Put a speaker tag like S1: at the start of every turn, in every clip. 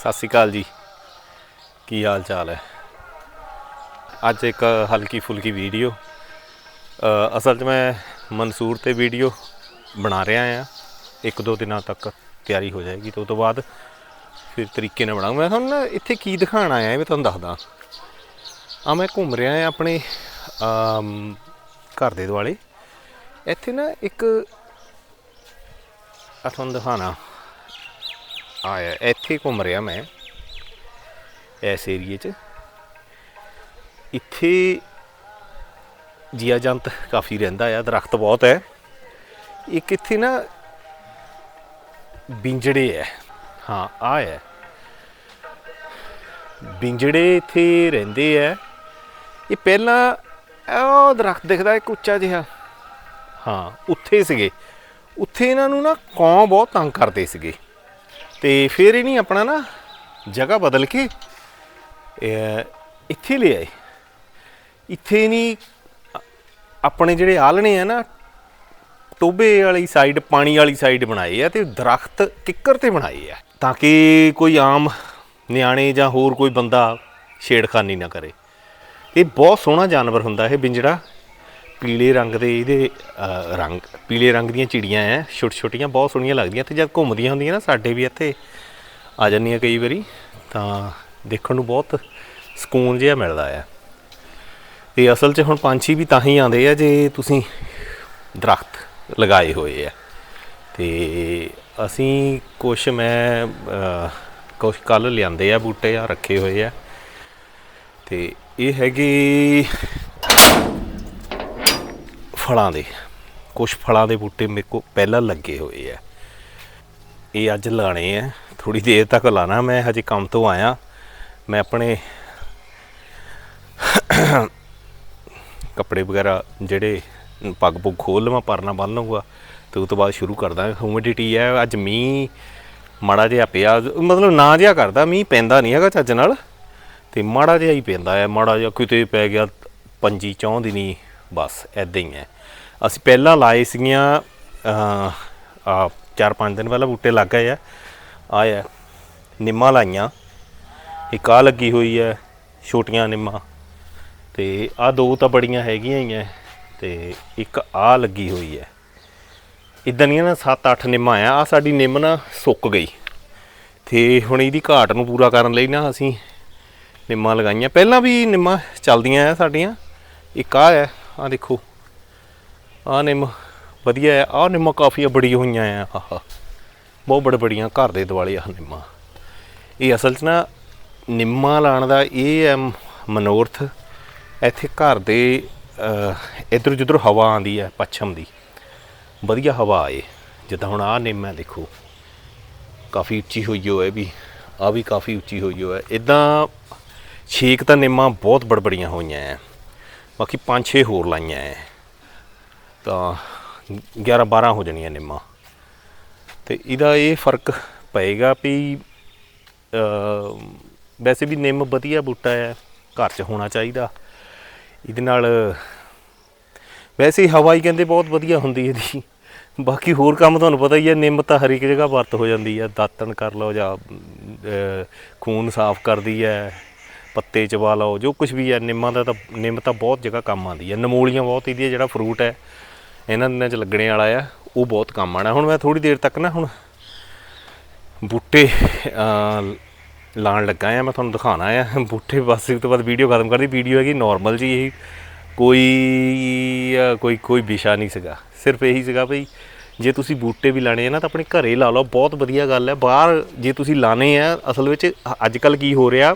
S1: ਸਤਿ ਸ਼੍ਰੀ ਅਕਾਲ ਜੀ। ਕੀ ਹਾਲ ਚਾਲ ਹੈ? ਅੱਜ ਇੱਕ ਹਲਕੀ ਫੁਲਕੀ ਵੀਡੀਓ। ਅਸਲ 'ਚ ਮੈਂ ਮਨਸੂਰ ਤੇ ਵੀਡੀਓ ਬਣਾ ਰਿਹਾ ਆ ਇੱਕ ਦੋ ਦਿਨਾਂ ਤੱਕ ਤਿਆਰੀ ਹੋ ਜਾਏਗੀ ਤੇ ਉਸ ਤੋਂ ਬਾਅਦ ਫਿਰ ਤਰੀਕੇ ਨਾਲ ਬਣਾਉਂਗਾ ਮੈਂ ਤੁਹਾਨੂੰ ਨਾ ਇੱਥੇ ਕੀ ਦਿਖਾਣ ਆਇਆ ਇਹ ਮੈਂ ਤੁਹਾਨੂੰ ਦੱਸਦਾ। ਆ ਮੈਂ ਘੁੰਮ ਰਿਹਾ ਆ ਆਪਣੇ ਘਰ ਦੇ ਦੁਆਲੇ। ਇੱਥੇ ਨਾ ਇੱਕ ਆ ਤੁਹਾਨੂੰ ਦਿਖਾਣਾ ਆਇਆ, ਇੱਥੇ ਘੁੰਮ ਰਿਹਾ ਮੈਂ, ਇਸ ਏਰੀਏ 'ਚ। ਇੱਥੇ ਜੀਆ ਜੰਤ ਕਾਫੀ ਰਹਿੰਦਾ ਆ, ਦਰਖਤ ਬਹੁਤ ਹੈ। ਇੱਕ ਇੱਥੇ ਨਾ ਬਿੰਜੜੇ ਹੈ। ਹਾਂ, ਆ ਹੈ। ਬਿੰਜੜੇ ਇੱਥੇ ਰਹਿੰਦੇ ਆ। ਇਹ ਪਹਿਲਾਂ ਉਹ ਦਰਖਤ ਦਿਖਦਾ, ਇੱਕ ਉੱਚਾ ਜਿਹਾ। ਹਾਂ, ਉੱਥੇ ਸੀਗੇ। ਉੱਥੇ ਇਹਨਾਂ ਨੂੰ ਨਾ ਕਾਂ ਬਹੁਤ ਤੰਗ ਕਰਦੇ ਸੀਗੇ। ਤੇ ਫਿਰ ਇਹ ਨਹੀਂ ਆਪਣਾ ਨਾ ਜਗ੍ਹਾ ਬਦਲ ਕੇ ਇੱਥੇ ਲੈ ਆਏ। ਇੱਥੇ ਨਹੀਂ ਆਪਣੇ ਜਿਹੜੇ ਆਲਣੇ ਆ ਨਾ ਟੋਬੇ ਵਾਲੀ ਸਾਈਡ ਪਾਣੀ ਵਾਲੀ ਸਾਈਡ ਬਣਾਏ ਆ ਤੇ ਦਰਖਤ ਕਿੱਕਰ ਤੇ ਬਣਾਏ ਆ, ਤਾਂ ਕਿ ਕੋਈ ਆਮ ਨਿਆਣੇ ਜਾਂ ਹੋਰ ਕੋਈ ਬੰਦਾ ਛੇੜਖਾਨੀ ਨਾ ਕਰੇ। ਇਹ ਬਹੁਤ ਸੋਹਣਾ ਜਾਨਵਰ ਹੁੰਦਾ ਇਹ ਬਿੰਜੜਾ। ਪੀਲੇ ਰੰਗ ਦੇ ਇਹਦੇ ਰੰਗ, ਪੀਲੇ ਰੰਗ ਦੀਆਂ ਚਿੜੀਆਂ ਐ ਛੋਟ ਛੋਟੀਆਂ ਬਹੁਤ ਸੋਹਣੀਆਂ ਲੱਗਦੀਆਂ। ਤੇ ਜਦ ਘੁੰਮਦੀਆਂ ਹੁੰਦੀਆਂ ਨਾ, ਸਾਡੇ ਵੀ ਇੱਥੇ ਆ ਜਾਂਦੀਆਂ ਕਈ ਵਾਰੀ, ਤਾਂ ਦੇਖਣ ਨੂੰ ਬਹੁਤ ਸਕੂਨ ਜਿਹਾ ਮਿਲਦਾ ਆ। ਤੇ ਅਸਲ 'ਚ ਹੁਣ ਪੰਛੀ ਵੀ ਤਾਂ ਹੀ ਆਉਂਦੇ ਆ, ਜੇ ਤੁਸੀਂ ਦਰਖਤ ਲਗਾਏ ਹੋਏ ਆ। ਤੇ ਅਸੀਂ ਕੁਛ ਮੈਂ ਕੁਛ ਕੱਲ ਲਿਆਂਦੇ ਆ ਬੂਟੇ ਆ, ਰੱਖੇ ਹੋਏ ਆ। ਤੇ ਇਹ ਹੈਗੇ ਫਲਾਂ ਦੇ। ਕੁਝ ਫਲਾਂ ਦੇ ਬੂਟੇ ਮੇਰੇ ਕੋ ਪਹਿਲਾਂ ਲੱਗੇ ਹੋਏ ਆ। ਇਹ ਅੱਜ ਲਾਣੇ ਆ। ਥੋੜੀ ਦੇਰ ਤੱਕ ਲਾਣਾ। ਮੈਂ ਹਜੇ ਕੰਮ ਤੋਂ ਆਇਆ। ਮੈਂ ਆਪਣੇ ਕੱਪੜੇ ਵਗੈਰਾ ਜਿਹੜੇ ਪੱਗ ਪੁੱਗ ਖੋਲ ਲਵਾਂ, ਪਰਨਾ ਬੰਨ ਲਵਾਂਗਾ ਤੇ ਉਸ ਤੋਂ ਬਾਅਦ ਸ਼ੁਰੂ ਕਰਦਾ। ਹਿਊਮਿਡਿਟੀ ਹੈ ਅੱਜ ਮੀਂਹ ਮਾੜਾ ਜਿਹਾ ਪਿਆ। ਮਤਲਬ ਨਾ ਜਿਹਾ ਕਰਦਾ। ਮੀਂਹ ਪੈਂਦਾ ਨਹੀਂ ਹੈਗਾ ਚੱਜ ਨਾਲ। ਤੇ ਮਾੜਾ ਜਿਹਾ ਹੀ ਪੈਂਦਾ ਹੈ ਮਾੜਾ ਜਿਹਾ ਕਿਤੇ ਪੈ ਗਿਆ ਪੰਜੀ ਚੌਂ ਦਿਨੀ। ਬਸ ਐਦਾਂ ਹੀ ਹੈ। ਅਸੀਂ ਪਹਿਲਾਂ ਲਾਏ ਸੀਗੀਆਂ ਅਹ, ਆ ਚਾਰ ਪੰਜ ਦਿਨ ਪਹਿਲਾਂ ਬੂਟੇ ਲੱਗ ਗਏ ਆ। ਆਇਆ ਨਿੰਮਾਂ ਲਾਈਆਂ। ਇੱਕ ਆ ਲੱਗੀ ਹੋਈ ਹੈ ਛੋਟੀਆਂ ਨਿੰਮਾਂ। ਤੇ ਆ ਦੋ ਤਾਂ ਬੜੀਆਂ ਹੈਗੀਆਂ ਹੀ ਐ ਤੇ ਇੱਕ ਆ ਲੱਗੀ ਹੋਈ ਹੈ। ਇਦਾਂ ਦੀਆਂ ਨਾ 7-8 ਨਿੰਮਾਂ ਆ ਆ ਸਾਡੀ ਨਿੰਮ ਨਾ ਸੁੱਕ ਗਈ। ਤੇ ਹੁਣ ਇਹਦੀ ਘਾਟ ਨੂੰ ਪੂਰਾ ਕਰਨ ਲਈ ਨਾ ਅਸੀਂ ਨਿੰਮਾਂ ਲਗਾਈਆਂ। ਪਹਿਲਾਂ ਵੀ ਨਿੰਮਾਂ ਚੱਲਦੀਆਂ ਆ ਸਾਡੀਆਂ ਇੱਕ ਆ ਹੈ ਆ ਦੇਖੋ। ਆ ਨਿੰਮ ਵਧੀਆ ਹੈ। ਆ ਨਿੰਮਾਂ ਕਾਫੀ ਬੜੀਆਂ ਹੋਈਆਂ ਆ। ਆਹਾ ਬਹੁਤ ਬੜੇ ਬੜੀਆਂ ਘਰ ਦੇ ਦਿਵਾਲੇ ਆ ਨਿੰਮਾਂ। ਇਹ ਅਸਲ 'ਚ ਨਾ ਨਿੰਮਾਂ ਲਾਉਣ ਦਾ ਇਹ ਹੈ ਮਨੋਰਥ। ਇੱਥੇ ਘਰ ਦੇ ਇਧਰ ਜਿੱਧਰ ਹਵਾ ਆਂਦੀ ਹੈ, ਪੱਛਮ ਦੀ। ਵਧੀਆ ਹਵਾ ਆਏ ਜਿੱਦਾਂ ਹੁਣ ਆਹ ਨਿੰਮ ਹੈ, ਦੇਖੋ। ਕਾਫੀ ਉੱਚੀ ਹੋਈ ਹੋਏ ਵੀ। ਆ ਵੀ ਕਾਫੀ ਉੱਚੀ ਹੋਈ ਹੋਏ ਇਦਾਂ ਛੇਕ ਤਾਂ ਨਿੰਮਾਂ ਬਹੁਤ ਬੜਬੜੀਆਂ ਹੋਈਆਂ ਐ ਬਾਕੀ ਪੰਜ ਛੇ ਹੋਰ ਲਾਈਆਂ ਐ। ਤਾਂ 11 12 ਹੋ ਜਾਣੀਆਂ ਨਿੰਮਾਂ। ਤੇ ਇਹਦਾ ਇਹ ਫ਼ਰਕ ਪਏਗਾ ਵੀ ਵੈਸੇ ਵੀ ਨਿੰਮ ਵਧੀਆ ਬੂਟਾ ਹੈ ਘਰ 'ਚ ਹੋਣਾ ਚਾਹੀਦਾ। ਇਹਦੇ ਨਾਲ ਵੈਸੇ ਹੀ ਹਵਾ ਹੀ ਕਹਿੰਦੇ ਬਹੁਤ ਵਧੀਆ ਹੁੰਦੀ ਹੈ ਇਹਦੀ। ਬਾਕੀ ਹੋਰ ਕੰਮ ਤੁਹਾਨੂੰ ਪਤਾ ਹੀ ਹੈ ਨਿੰਮ ਤਾਂ ਹਰ ਇੱਕ ਜਗ੍ਹਾ ਵਰਤ ਹੋ ਜਾਂਦੀ ਹੈ ਦਾਤਣ ਕਰ ਲਓ ਜਾਂ ਖੂਨ ਸਾਫ਼ ਕਰਦੀ ਹੈ ਪੱਤੇ ਚਵਾ ਲਓ ਜੋ ਕੁਝ ਵੀ ਹੈ ਨਿੰਮਾਂ ਦਾ ਤਾਂ ਨਿੰਮ ਤਾਂ ਬਹੁਤ ਜਗ੍ਹਾ ਕੰਮ ਆਉਂਦੀ ਹੈ ਨਮੂਲੀਆਂ ਬਹੁਤ ਇਹਦੀ ਹੈ ਜਿਹੜਾ ਫਰੂਟ ਹੈ ਇਹਨਾਂ ਦਿਨਾਂ 'ਚ ਲੱਗਣੇ ਵਾਲਾ ਆ ਉਹ ਬਹੁਤ ਕੰਮ ਆਣਾ ਹੁਣ ਮੈਂ ਥੋੜੀ ਦੇਰ ਤੱਕ ਨਾ ਹੁਣ ਬੂਟੇ ਅਹ, ਲਾਣ ਲੱਗਾ ਆ ਮੈਂ ਤੁਹਾਨੂੰ ਦਿਖਾਣਾ ਆ। ਬੂਟੇ ਬਸ ਇਸ ਤੋਂ ਬਾਅਦ ਵੀਡੀਓ ਖਤਮ ਕਰਦੀ ਵੀਡੀਓ ਹੈਗੀ ਨਾਰਮਲ ਜੀ ਇਹ। ਕੋਈ ਕੋਈ ਕੋਈ ਵਿਸ਼ਾ ਨਹੀਂ ਸੀਗਾ। ਸਿਰਫ ਇਹੀ ਸੀਗਾ ਭਈ ਜੇ ਤੁਸੀਂ ਬੂਟੇ ਵੀ ਲਾਣੇ ਆ ਨਾ ਤਾਂ ਆਪਣੇ ਘਰੇ ਲਾ ਲਓ। ਬਹੁਤ ਵਧੀਆ ਗੱਲ ਹੈ ਬਾਹਰ ਜੇ ਤੁਸੀਂ ਲਾਣੇ ਆ ਅਸਲ ਵਿੱਚ ਅੱਜ ਕੱਲ ਕੀ ਹੋ ਰਿਹਾ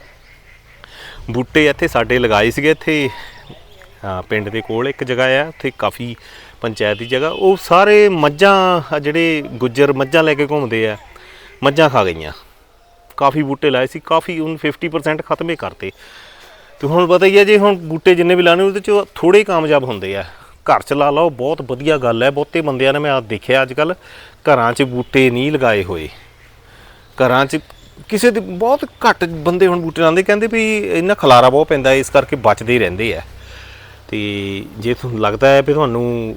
S1: ਬੂਟੇ ਇੱਥੇ ਸਾਡੇ ਲਗਾਏ ਸੀਗੇ ਇੱਥੇ ਅਹ, ਪਿੰਡ ਦੇ ਕੋਲ ਇੱਕ ਜਗ੍ਹਾ ਆ ਉੱਥੇ ਕਾਫੀ ਪੰਚਾਇਤ ਦੀ ਜਗ੍ਹਾ ਉਹ ਸਾਰੇ ਮੱਝਾਂ ਜਿਹੜੇ ਗੁੱਜਰ ਮੱਝਾਂ ਲੈ ਕੇ ਘੁੰਮਦੇ ਆ ਮੱਝਾਂ ਖਾ ਗਈਆਂ। ਕਾਫੀ ਬੂਟੇ ਲਾਏ ਸੀ ਕਾਫੀ ਹੁਣ 50% ਖਤਮ ਹੀ ਕਰਤੇ। ਤੇ ਹੁਣ ਪਤਾ ਹੀ ਹੈ ਜੇ ਹੁਣ ਬੂਟੇ ਜਿੰਨੇ ਵੀ ਲਾਣੇ ਉਹਦੇ ਚ ਥੋੜੇ ਹੀ ਕਾਮਯਾਬ ਹੁੰਦੇ ਆ। ਘਰ ਚ ਲਾ ਲਓ ਬਹੁਤ ਵਧੀਆ ਗੱਲ ਹੈ ਬਹੁਤੇ ਬੰਦਿਆਂ ਨੇ ਮੈਂ ਆ ਦੇਖਿਆ ਅੱਜ ਕੱਲ ਘਰਾਂ 'ਚ ਬੂਟੇ ਨਹੀਂ ਲਗਾਏ ਹੋਏ। ਘਰਾਂ 'ਚ ਕਿਸੇ ਦੇ ਬਹੁਤ ਘੱਟ ਬੰਦੇ ਹੁਣ ਬੂਟੇ ਲਾਉਂਦੇ, ਕਹਿੰਦੇ ਵੀ ਇਹਨਾਂ ਖਲਾਰਾ ਬਹੁਤ ਪੈਂਦਾ ਇਸ ਕਰਕੇ ਬਚਦੇ ਹੀ ਰਹਿੰਦੇ ਆ। ਤੇ ਜੇ ਤੁਹਾਨੂੰ ਲੱਗਦਾ ਹੈ ਵੀ ਤੁਹਾਨੂੰ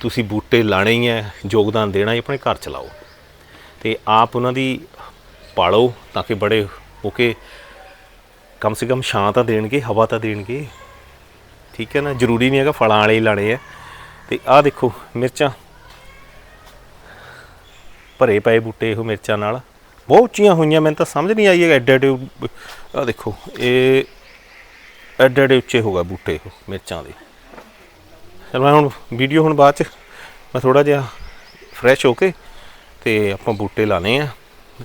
S1: ਤੁਸੀਂ ਬੂਟੇ ਲਾਣੇ ਹੀ ਹੈ, ਯੋਗਦਾਨ ਦੇਣਾ ਹੀ, ਆਪਣੇ ਘਰ ਚ ਲਾਓ ਤੇ ਆਪ ਉਹਨਾਂ ਦੀ ਪਾਲੋ ਤਾਂ ਕਿ ਬੜੇ ਹੋ ਕੇ ਕਮ ਸੇ ਕਮ ਛਾਂ ਤਾਂ ਦੇਣਗੇ, ਹਵਾ ਤਾਂ ਦੇਣਗੇ। ਠੀਕ ਹੈ ਨਾ? ਜ਼ਰੂਰੀ ਨਹੀਂ ਹੈਗਾ ਫਲਾਂ ਵਾਲੇ ਹੀ ਲਾਣੇ ਆ। ਤੇ ਆਹ ਦੇਖੋ, ਮਿਰਚਾਂ। ਭਰੇ ਪਏ ਬੂਟੇ ਇਹੋ ਮਿਰਚਾਂ ਨਾਲ। ਬਹੁਤ ਉੱਚੀਆਂ ਹੋਈਆਂ, ਮੈਨੂੰ ਤਾਂ ਸਮਝ ਨਹੀਂ ਆਈ ਇਹ ਐਡੇ ਐਡੇ ਆਹ ਦੇਖੋ, ਇਹ ਐਡੇ ਐਡੇ ਉੱਚੇ ਹੋ ਗਏ ਬੂਟੇ ਇਹ ਮਿਰਚਾਂ ਦੇ। ਚਲ ਮੈਂ ਹੁਣ ਵੀਡੀਓ ਹੁਣ ਬਾਅਦ ਚ, ਮੈਂ ਥੋੜਾ ਜਿਹਾ ਫਰੈਸ਼ ਹੋ ਕੇ ਤੇ ਆਪਾਂ ਬੂਟੇ ਲਾਣੇ ਆ।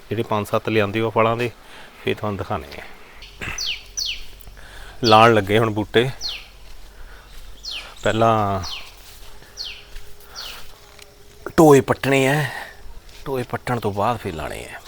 S1: ਜਿਹੜੇ ਪੰਜ ਸੱਤ ਲਿਆਂਦੇ ਉਹ ਫਲਾਂ ਦੇ, ਫੇਰ ਤੁਹਾਨੂੰ ਦਿਖਾਣੇ ਆ। ਲਾਣ ਲੱਗੇ ਹੁਣ ਬੂਟੇ। ਪਹਿਲਾਂ ਟੋਏ ਪੱਟਣੇ ਆ। ਟੋਏ ਪੱਟਣ ਤੋਂ ਬਾਅਦ ਫਿਰ ਲਾਣੇ ਆ।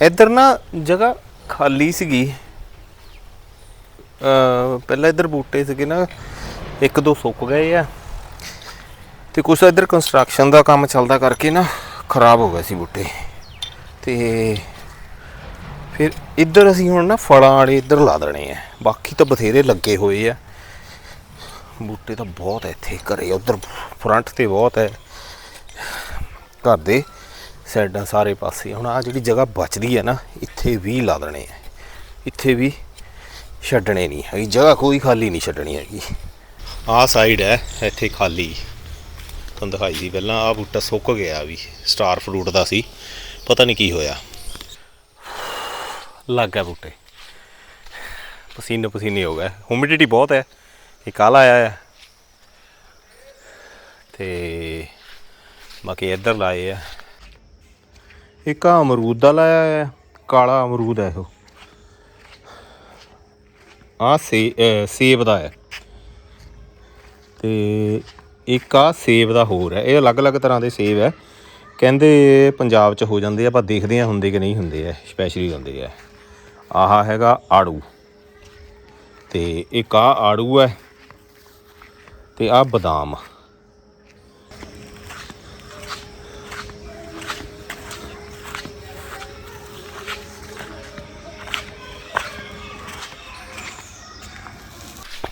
S1: ਇੱਧਰ ਨਾ ਜਗ੍ਹਾ ਖਾਲੀ ਸੀਗੀ। ਅ ਪਹਿਲਾਂ ਇੱਧਰ ਬੂਟੇ ਸੀਗੇ ਨਾ, ਇੱਕ ਦੋ ਸੁੱਕ ਗਏ ਆ। ਤੇ ਕੁਛ ਇੱਧਰ ਕੰਸਟਰਕਸ਼ਨ ਦਾ ਕੰਮ ਚੱਲਦਾ ਕਰਕੇ ਨਾ ਖਰਾਬ ਹੋ ਗਏ ਸੀ ਬੂਟੇ। ਤੇ ਫਿਰ ਇੱਧਰ ਅਸੀਂ ਹੁਣ ਨਾ ਫਲਾਂ ਵਾਲੇ ਇੱਧਰ ਲਾ ਦੇਣੇ ਆ। ਬਾਕੀ ਤਾਂ ਬਥੇਰੇ ਲੱਗੇ ਹੋਏ ਆ। ਬੂਟੇ ਤਾਂ ਬਹੁਤ ਐ ਇੱਥੇ, ਘਰੇ ਉੱਧਰ ਫਰੰਟ ਤੇ ਬਹੁਤ ਹੈ ਘਰ ਦੇ ਸਾਈਡਾਂ ਸਾਰੇ ਪਾਸੇ। ਹੁਣ ਆ ਜਿਹੜੀ ਜਗ੍ਹਾ ਬਚਦੀ ਹੈ ਨਾ, ਇੱਥੇ ਵੀ ਲਾ ਦੇਣੇ ਆ। ਇੱਥੇ ਵੀ ਛੱਡਣੇ ਨਹੀਂ ਹੈਗੀ। ਜਗ੍ਹਾ ਕੋਈ ਖਾਲੀ ਨਹੀਂ ਛੱਡਣੀ ਹੈਗੀ। ਆਹ ਸਾਈਡ ਹੈ, ਇੱਥੇ ਖਾਲੀ। ਤੁਹਾਨੂੰ ਦਿਖਾਈ ਦੀ ਪਹਿਲਾਂ, ਆਹ ਬੂਟਾ ਸੁੱਕ ਗਿਆ ਵੀ ਸਟਾਰ ਫਰੂਟ ਦਾ ਸੀ। ਪਤਾ ਨਹੀਂ ਕੀ ਹੋਇਆ। ਲੱਗ ਗਿਆ ਬੂਟੇ। ਪਸੀਨੇ ਪਸੀਨੇ ਹੋ ਗਏ। ਹਿਊਮਿਡਿਟੀ ਬਹੁਤ ਹੈ। ਇਹ ਕਾਲਾ ਆਇਆ ਹੈ। ਤੇ ਬਾਕੀ ਇੱਧਰ ਲਾਏ ਆ। ਇੱਕ ਆ ਅਮਰੂਦ ਦਾ ਲਾਇਆ ਹੈ, ਕਾਲਾ ਅਮਰੂਦ ਹੈ ਇਹੋ। ਆ ਸੇ ਸੇਬ ਦਾ ਹੈ। ਤੇ ਇੱਕ ਆ ਸੇਬ ਦਾ ਹੋਰ ਹੈ, ਇਹ ਅਲੱਗ-ਅਲੱਗ ਤਰ੍ਹਾਂ ਦੇ ਸੇਬ ਹੈ। ਕਹਿੰਦੇ ਪੰਜਾਬ 'ਚ ਹੋ ਜਾਂਦੇ ਆ ਪਰ ਦੇਖਦੇ ਆ ਹੁੰਦੇ ਕਿ ਨਹੀਂ ਹੁੰਦੇ ਆ ਸਪੈਸ਼ਲੀ ਹੁੰਦੇ ਆ। ਆਹ ਹੈਗਾ ਆੜੂ। ਤੇ ਇੱਕ ਆ ਆੜੂ ਹੈ, ਤੇ ਆ ਬਦਾਮ।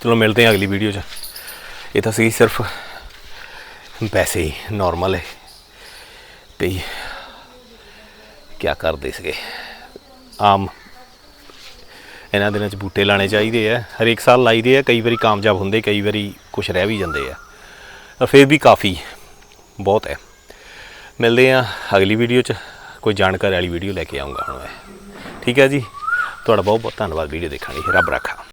S1: ਚਲੋ ਮਿਲਦੇ ਹਾਂ ਅਗਲੀ ਵੀਡੀਓ 'ਚ। ਇਹ ਤਾਂ ਸੀ ਸਿਰਫ ਵੈਸੇ ਹੀ ਨਾਰਮਲ ਹੈ। ਵੀ ਕੀ ਕਰਦੇ ਸੀਗੇ? ਆਮ, ਇਹਨਾਂ ਦਿਨਾਂ 'ਚ ਬੂਟੇ ਲਾਣੇ ਚਾਹੀਦੇ ਆ। ਹਰੇਕ ਸਾਲ ਲਾਈਦੇ ਆ, ਕਈ ਵਾਰੀ ਕਾਮਯਾਬ ਹੁੰਦੇ, ਕਈ ਵਾਰੀ ਕੁਝ ਰਹਿ ਵੀ ਜਾਂਦੇ ਆ। ਫਿਰ ਵੀ ਕਾਫੀ, ਬਹੁਤ ਹੈ। ਮਿਲਦੇ ਆ ਅਗਲੀ ਵੀਡੀਓ 'ਚ। ਕੋਈ ਜਾਣਕਾਰੀ ਵਾਲੀ ਵੀਡੀਓ ਲੈ ਕੇ ਆਉਂਗਾ ਹੁਣ ਮੈਂ। ਠੀਕ ਹੈ ਜੀ? ਤੁਹਾਡਾ ਬਹੁਤ ਬਹੁਤ ਧੰਨਵਾਦ। ਵੀਡੀਓ ਦੇਖਣ ਲਈ ਰੱਬ ਰੱਖਾ।